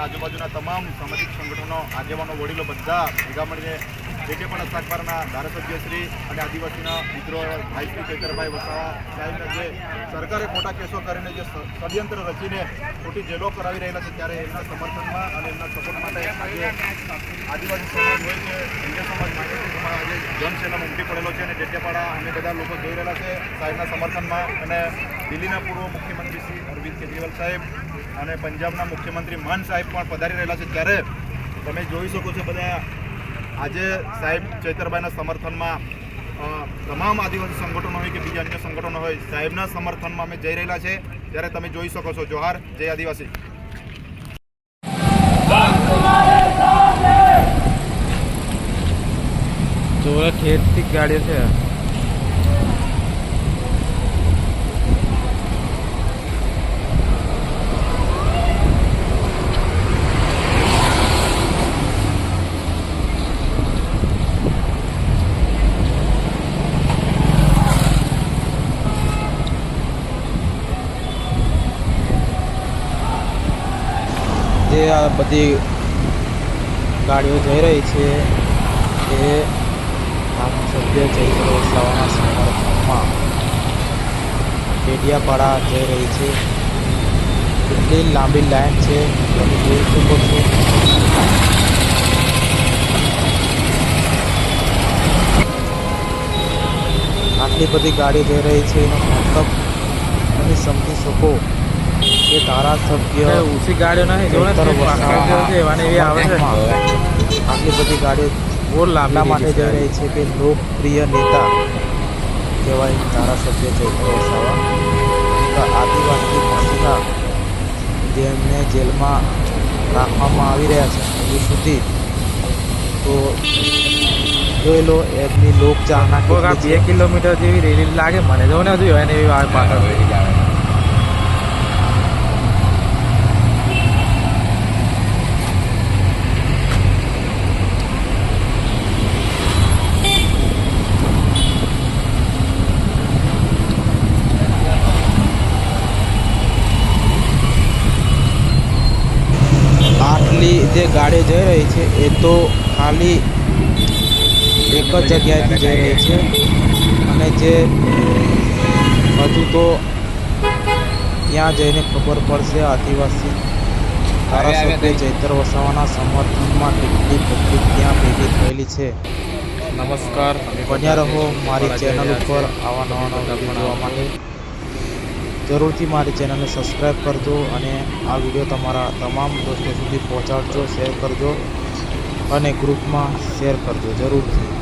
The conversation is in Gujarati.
આજુબાજુના તમામ સામાજિક સંગઠનો આગેવાનો વડીલો બધા ભેગા મળીને જે પણ અસ્તાકબારના ધારાસભ્યશ્રી અને આદિવાસીના મિત્રો, ભાઈ શ્રી ચૈતરભાઈ વસાવા સાહેબને જે સરકારે ખોટા કેસો કરીને જે ષડયંત્ર રચીને ખોટી જેલો કરાવી રહેલા છે, ત્યારે એમના સમર્થનમાં અને એમના સપોર્ટ માટે આદિવાસી સમાજ હોય કે અન્ય સમાજ માટે સમાજ આજે જનસેનામાં ઉમટી પડેલો છે અને ડેટેપાડા અમે બધા લોકો જઈ રહેલા છે. સાહેબના સમર્થનમાં અને દિલ્હીના પૂર્વ મુખ્યમંત્રી શ્રી અરવિંદ કેજરીવાલ સાહેબ અને પંજાબના મુખ્યમંત્રી માન સાહેબ પણ પધારી રહેલા છે. ત્યારે તમે જોઈ શકો છો બધા આજે સાહેબ ચૈતરભાઈના સમર્થનમાં તમામ આદિવાસી સંગઠનો હોય કે બીજા અન્ય સંગઠનો હોય, સાહેબના સમર્થનમાં અમે જઈ રહેલા છે. ત્યારે તમે જોઈ શકો છો. જોહાર, જય આદિવાસી. જોડે ઠેરથી ગાડીઓ છે. જે આ બધી ગાડીઓ જઈ રહી છે. એ ધારાસભ્ય ચૈત્ર વસાવાના સમર્થનમાં ડેડિયાપાડા જઈ રહી છે. કેટલી લાંબી લાઈન છે. તમે જોઈ શકો છો. આટલી બધી ગાડી જઈ રહી છે. એનો મતલબ તમે સમજી શકો કે ધારાસભ્ય ઉસી ગાડીઓ નહીં જો છે એવાની એવી આવે છે. આટલી બધી ગાડીઓ બહુ લાંબા માટે જઈ રહી છે કે લોકપ્રિય નેતા કહેવાય ધારાસભ્ય ચૈત્ર વસાવા. આદિવાસી ભાષીના જેમને જેલમાં રાખવામાં આવી રહ્યા છે હજુ સુધી તો જોઈ લો એમની આ કેટલી બે કિલોમીટર જેવી રેલી લાગે મને જો ને હજુ એને એવી આવે પાછળ આટલી જે ગાડી જઈ રહી છે એ તો ખાલી એક જ જગ્યાએથી જઈ રહી છે. અને જે હજુ તો ત્યાં જઈને ખબર પડશે આદિવાસી ધારાસભ્ય ચૈતર વસાવાના સમર્થનમાં કેટલી પબ્લિક ત્યાં ભેગી થયેલી છે. નમસ્કાર. બન્યા રહો મારી ચેનલ ઉપર આવા નવા નવા જોવા માટે. જરૂરથી મારી ચેનલને સબસ્ક્રાઈબ કરજો અને આ વીડિયો તમારા તમામ દોસ્તો સુધી પહોંચાડજો શેર કરજો અને ગ્રુપમાં શેર કરજો, જરૂરથી.